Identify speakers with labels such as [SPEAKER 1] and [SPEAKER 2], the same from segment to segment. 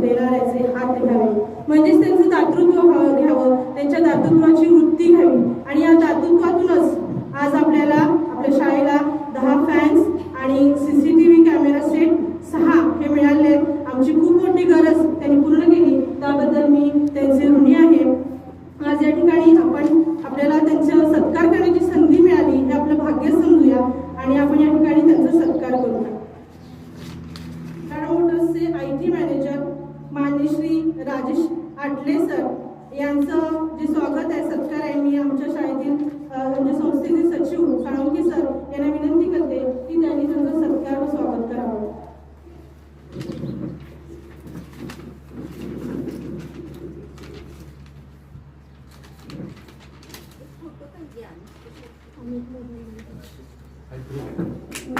[SPEAKER 1] देणाऱ्याचे हात घ्यावे. म्हणजेच त्यांचं दातृत्व घ्यावं. त्यांच्या दातृत्वाची वृत्ती घ्यावी. आणि या दातृत्वातूनच आज आपल्याला आपल्या शाळेला दहा फॅन्स आणि सीसीटीव्ही कॅमेरा सेट सहा हे मिळाले आमची खूप मोठी गरज त्यांनी पूर्ण केली त्याबद्दल मी त्यांचे ऋणी आहे आज या ठिकाणी आपण आपल्याला त्यांचा सत्कार करण्याची संधी मिळाली हे आपलं भाग्य समजूया आणि आपण या ठिकाणी त्यांचा सत्कार करूया टाटा मोटर्सचे आय टी मॅनेजर मान्य श्री राजेश आटले सर यांचं जे स्वागत आहे सत्कार आहे मी आमच्या शाळेतील अ, आमच्या संस्थेचे सचिव साळुंके सर यांना विनंती करते की त्यांनी त्यांचं सत्कार व स्वागत करावं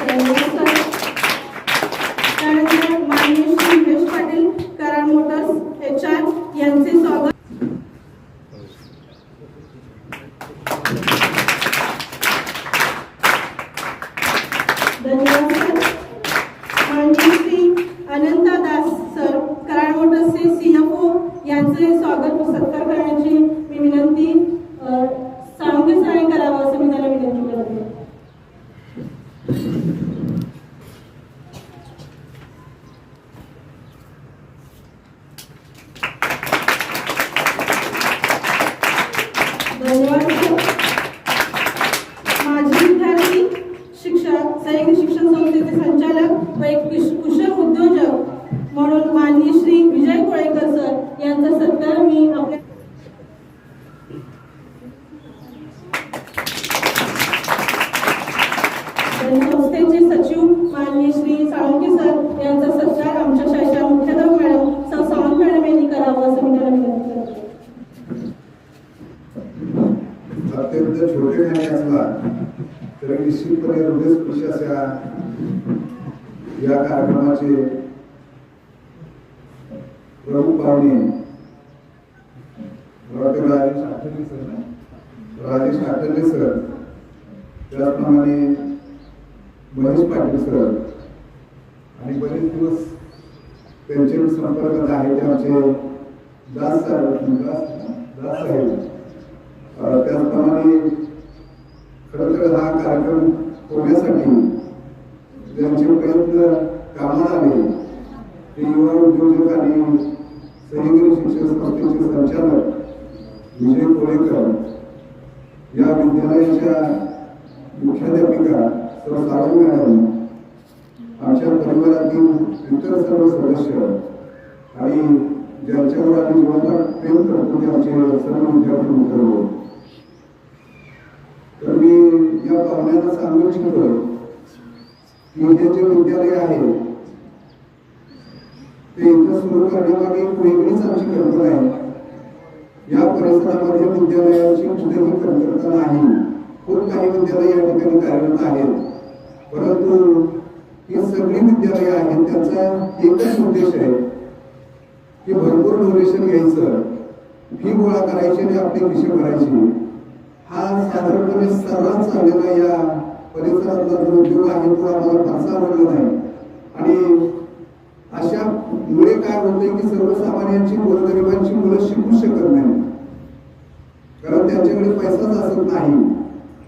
[SPEAKER 1] धन्यवाद सर त्यानंतर माननीय Shri Nilesh Patil Karad motors H R यांचे स्वागत धन्यवाद सर माननीय श्री अनंता दास सर कराड मोटर्सचे सीएफओ यांचे स्वागत व सत्कार करण्याची मी विनंती अ, साळुंके सरांनी करावं असं मी त्याला विनंती करते धन्यवाद माझे विद्यार्थी शिक्षक सैनिक शिक्षण संस्थेचे संचालक व एक कुशल उद्योजक म्हणून माननीय श्री विजय कोळेकर सर यांचा सत्कार मी आपल्या संस्थेचे सचिव माननीय श्री साळुंके सर यांचा सत्कार आमच्या शाळेच्या मुख्याध्यापक मॅडम सौ सावंत मॅडम यांनी करावं असं मी त्याला विनंती करते
[SPEAKER 2] अत्यंत छोटे नाही असला तर निश्चितपणे हृदयस्पर्शी अशा या कार्यक्रमाचे प्रमुख पाहुणे राजेश आठवले सर राजेश सर. त्याचप्रमाणे महेश पाटील सर. आणि बरेच दिवस त्यांचे संपर्कात आहे ते आमचे दास साहेब दास दास साहेब. त्याचप्रमाणे खरं तर हा कार्यक्रम होण्यासाठी ज्यांचे प्रयत्न कामाला आले ते युवा उद्योजक आणि सह्याद्री शिक्षण संस्थेचे संचालक विजय कोळेकर या विद्यालयाच्या मुख्याध्यापिका सर सावंत मॅडम आमच्या परिवारातील इतर सर्व सदस्य आणि ज्यांच्यावर आम्ही जीवनात प्रेम करतो ते आमचे सर्व विद्यार्थी मित्र तर मी या पाहुण्यांना सांगू इच्छितो की विद्यालय आहे? ते इथं सुरू करण्यामागे वेगळीच आमची कल्पना आहे. या परिसरामध्ये विद्यालयाची कुठेही कमतरता नाही. खूप काही विद्यालय या ठिकाणी कार्यरत आहेत. परंतु ही सगळी विद्यालय आहेत त्यांचा एकच उद्देश आहे की भरपूर डोनेशन घ्यायचं. फी गोळा करायची आणि आपली विषय भरायची. हा साधारणपणे सर्वात चाललेला या परिसरातला जो उद्योग आहे तो आम्हाला फारसा आवडला नाही. आणि अशा मुळे काय होते की सर्वसामान्यांची गोरगरिबांची मुलं शिकू शकत नाही कारण त्यांच्याकडे पैसाच असत नाही.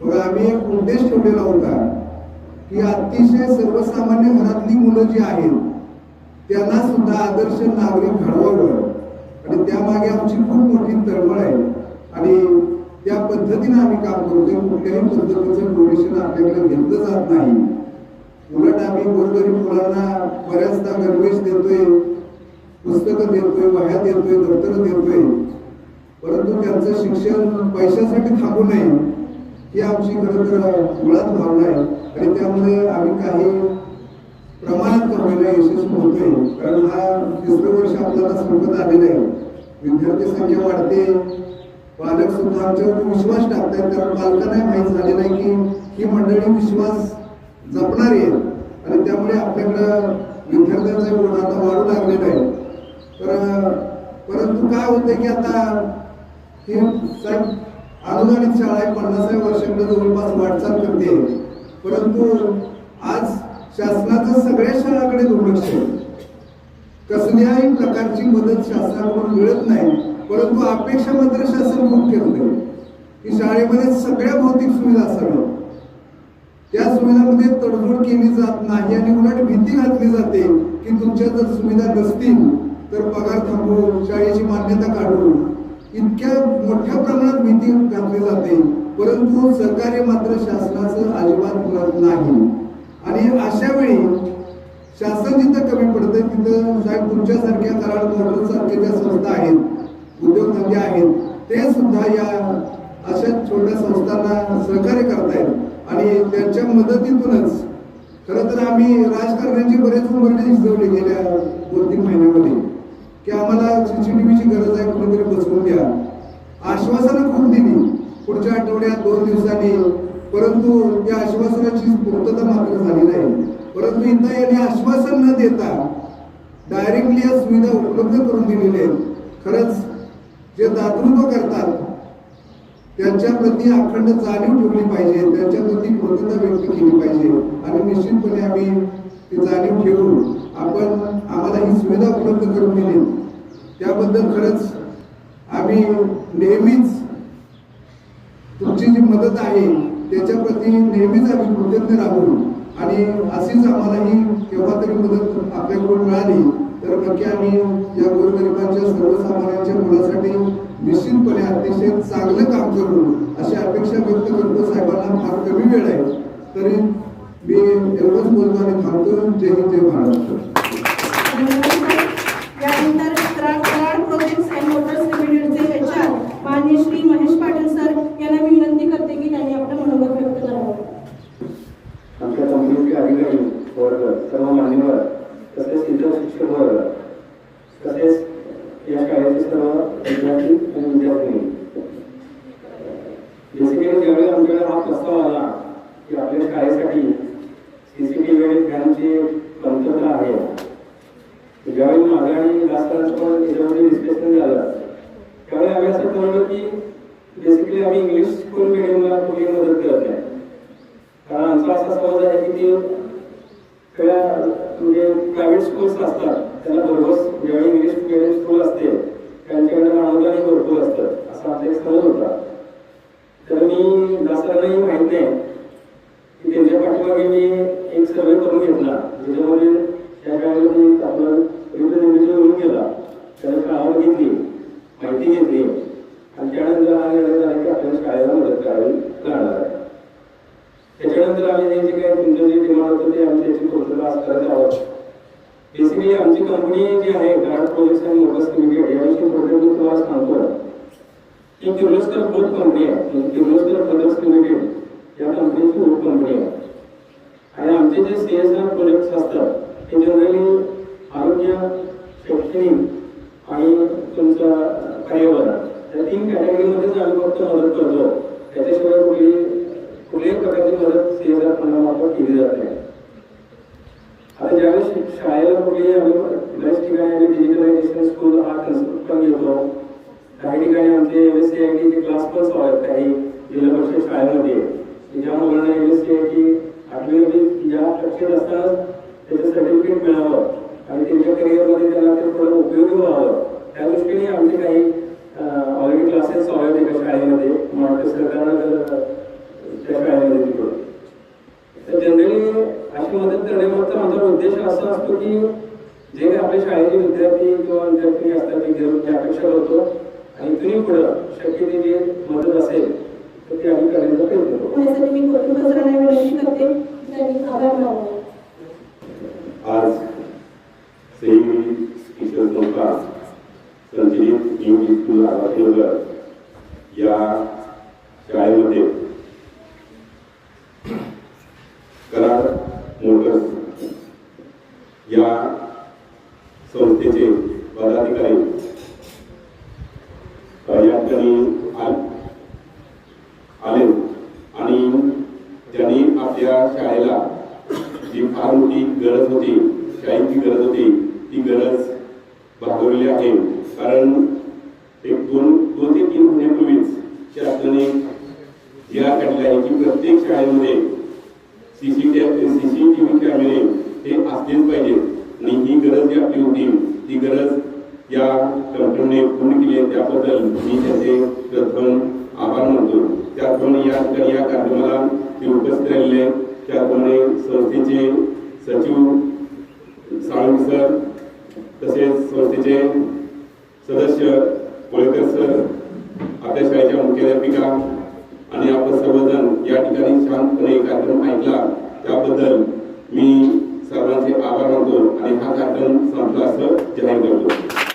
[SPEAKER 2] मग आम्ही एक उद्देश ठेवलेला होता की अतिशय सर्वसामान्य घरातली मुलं जी आहेत त्यांना सुद्धा आदर्श नागरिक घडवावं. आणि त्यामागे आमची खूप मोठी तळमळ आहे. आणि त्या पद्धतीने आम्ही काम करतोय कुठल्याही पद्धतीचं डोनेशन आपल्याकडे घेतलं जात नाही उलट आम्ही गोरगरीब मुलांना बऱ्याचदा गणवेश देतोय पुस्तकं देतोय वह्या देतोय दप्तर देतोय. परंतु त्यांचं शिक्षण पैशासाठी थांबू नये ही आमची खरं तर मुळात भावना आहे. आणि त्यामुळे आम्ही काही प्रमाणात कमवायला यशस्वी होतोय. कारण हा तिसरं वर्ष आपल्याला संपत आलेलं आहे. विद्यार्थी संख्या वाढते. पालक सुद्धा आमच्यावर विश्वास टाकतात कारण पालकांना माहीत झालेलं आहे की ही मंडळी विश्वास जपणारी आहे आणि त्यामुळे आपल्याकडं विद्यार्थ्यांचा गुण आता वाढू लागलेला आहे. तर परंतु काय होतंय की आता हे साहेब अनुदानित शाळा आहे पन्नासाव्या वर्षाकडे जवळपास वाटचाल करते. परंतु आज शासनाचं सगळ्या शाळाकडे दुर्लक्ष आहे. कसल्याही प्रकारची मदत शासनाकडून मिळत नाही. परंतु अपेक्षा मात्र शासन खूप करते की शाळेमध्ये सगळ्या भौतिक सुविधा असाव्या त्या सुविधांमध्ये तडजोड केली जात नाही आणि उलट भीती घातली जाते की तुमच्या जर सुविधा नसतील तर पगार थांबवू शाळेची मान्यता काढू इतक्या मोठ्या प्रमाणात भीती घातली जाते. परंतु सहकार्य मात्र शासनाचं अजिबात मिळत नाही. आणि अशा वेळी शासन जिथं कमी पडतं तिथं साहेब तुमच्यासारख्या कराड मोटर्स सारख्या ज्या संस्था आहेत उद्योगधंदे आहेत ते सुद्धा या अशा छोट्या संस्थांना सहकार्य करतायत. आणि त्यांच्या मदतीतूनच खरं तर आम्ही राजकारण्यांची बरेच उंबरडे शिजवले गेल्या दोन तीन महिन्यामध्ये की आम्हाला सीसीटीव्हीची गरज आहे कुठेतरी बसवून द्या. आश्वासनं खूप दिली पुढच्या आठवड्यात दोन दिवसांनी. परंतु त्या आश्वासनाची पूर्तता मात्र झाली नाही. परंतु इथं यांनी आश्वासन न देता डायरेक्टली या सुविधा उपलब्ध करून दिलेल्या आहेत. खरंच जे दातृत्व करतात त्यांच्याप्रती अखंड जाणीव ठेवली पाहिजे त्यांच्याप्रती कृतज्ञता व्यक्त केली पाहिजे. आणि निश्चितपणे आम्ही ती जाणीव ठेवून आपण आम्हाला ही सुविधा उपलब्ध करून दिली. त्याबद्दल खरंच आम्ही नेहमीच तुमची जी मदत आहे त्याच्याप्रती नेहमीच आम्ही कृतज्ञ राहू. आणि अशीच आम्हालाही केव्हा तरी मदत आपल्याकडून मिळाली तर नक्की आम्ही या गोरगरिबांच्या सर्व निश्चितपणे अतिशय चांगलं काम करू अशी अपेक्षा व्यक्त करतो साहेबांना फार कमी वेळ आहे. तरी मी एवढंच बोलतो आणि थांबतो. जय हिंद जय महाराष्ट्र.
[SPEAKER 1] यानंतर कराड प्रोजेक्ट्स अँड मोटर्स लिमिटेडचे एच आर माननीय श्री महेश पाटील सर यांना विनंती करते की त्यांनी आपलं मनोगत व्यक्त करावं
[SPEAKER 3] आमच्या कंपनीचे अधिकारी वर्ग सर्व मान्यवर तसेच इतर शिक्षक वर्ग तसेच या शाळेचे सर्व विद्यार्थी आणि विद्यार्थिनी बेसिकली ज्यावेळी आमच्याकडे हा प्रस्ताव आला की आपल्या शाळेसाठी सीसीटीव्ही फॅनची कमतरता आहे ज्यावेळी माझं आणि दासरांचं पण याच्यामध्ये डिस्कशन झालं त्यावेळी आम्ही असं ठरवलं की बेसिकली आम्ही इंग्लिश स्कूल मिडियमला कोणी मदत करत नाही. कारण आमचा असा समज आहे की ते म्हणजे प्रायव्हेट स्कूल्स असतात त्याला बरोबर ज्यावेळी इंग्लिश मिडियम स्कूल असते त्यांच्याकडे अनुदानही भरपूर असतं असा आपला एक समज होता तर मी दासरांनाही माहीत नाही की त्यांच्या पाठीमागे मी एक सर्वे करून घेतला ज्याच्यामध्ये त्या शाळेमध्ये आपलं रिप्रेझेंटेटिव्ह येऊन गेला त्याला शाळा बघितली माहिती घेतली आणि त्यानंतर हा निर्णय झाला की आपल्याला शाळेला मदत करावी लागणार आहे त्याच्यानंतर आम्ही हे जे काही तुमचं जे डिमांड होतं ते आम्ही त्याची पूर्तता आज करत आहोत बेसिकली आमची कंपनी जी आहे guard project and motors limited याविषयी प्रोजेक्ट मी तुम्हाला सांगतो. ही किर्लोस्कर ग्रुप कंपनी आहे. म्हणजे किर्लोस्कर ब्रदर्स लिमिटेड या कंपनीची ग्रुप कंपनी आहे. आणि आमचे जे सी एस आर प्रोजेक्ट असतात ते जनरली आरोग्य शैक्षणिक आणि तुमचं पर्यावरण या तीन कॅटेगरीमध्येच आम्ही फक्त मदत करतो त्याच्याशिवाय कुठली कुठल्याही प्रकारची मदत सी एस आर फंडामार्फत केली जात नाही आता ज्यावेळेस शि- शाळेला कुठली आम्ही बऱ्याच ठिकाणी आम्ही डिजिटलायझेशन स्कूल हा कमी होतो. काही ठिकाणी आमचे एम एस सी आय टीचे क्लास पण आहेत काही जिल्हा परिषद शाळेमध्ये. की ज्या मुलांना M S C I T आठवीमध्ये ज्या कक्षेत असतानाच त्याचं सर्टिफिकेट मिळावं. आणि त्यांच्या करिअरमध्ये त्यांना ते थोडं उपयोगी व्हावं. त्या दृष्टीने आमचे काही ऑलरेडी क्लासेस चालू आहेत एका शाळेमध्ये. मराठी सरकारनं त्या शाळेमध्ये तिकडून तर जनरली अशी मदत करण्यामागचा माझा उद्देश असा असतो की आपल्या शाळेचे विद्यार्थी किंवा विद्यार्थी असतात ते घेऊन अपेक्षा करतो आणि इथूनही पुढं शक्य ती जी मदत असेल तर ती आम्ही करण्याचा प्रयत्न करू.
[SPEAKER 1] यासाठी मी कोटुंब सरांना विनंती करते त्यांनी आभार
[SPEAKER 4] आज किशोर संस्था संचलित या शाळेमध्ये कराड मोटर्स या संस्थेचे पदाधिकारी अ, या ठिकाणी आले. आणि त्यांनी आपल्या शाळेला जी फार मोठी गरज होती शाळेची गरज होती ती गरज भागवलेली आहे. कारण एक दोन दोन ते तीन महिन्यापूर्वीच शासनाने जी आर आहे की प्रत्येक शाळेमध्ये सीसीटीव्ही सीसीटीव्ही मिळणे हे असलेच पाहिजे. आणि ही गरज जी आपली होती ती गरज या कंपनीने पूर्ण केली. आहे त्याबद्दल मी त्याचे प्रथम आभार मानतो. त्याचप्रमाणे या ठिकाणी या कार्यक्रमाला ते उपस्थित राहिलेले आहेत. त्याचप्रमाणे संस्थेचे सचिव साळुंके सर तसेच संस्थेचे सदस्य कोळेकर सर आपल्या शाळेच्या मुख्याध्यापिका आणि आपण सर्वजण या ठिकाणी शांतपणे कार्यक्रम ऐकला. त्याबद्दल मी सर्वांचे आभार मानतो आणि हा कार्यक्रम संपला असं जाहीर करतो.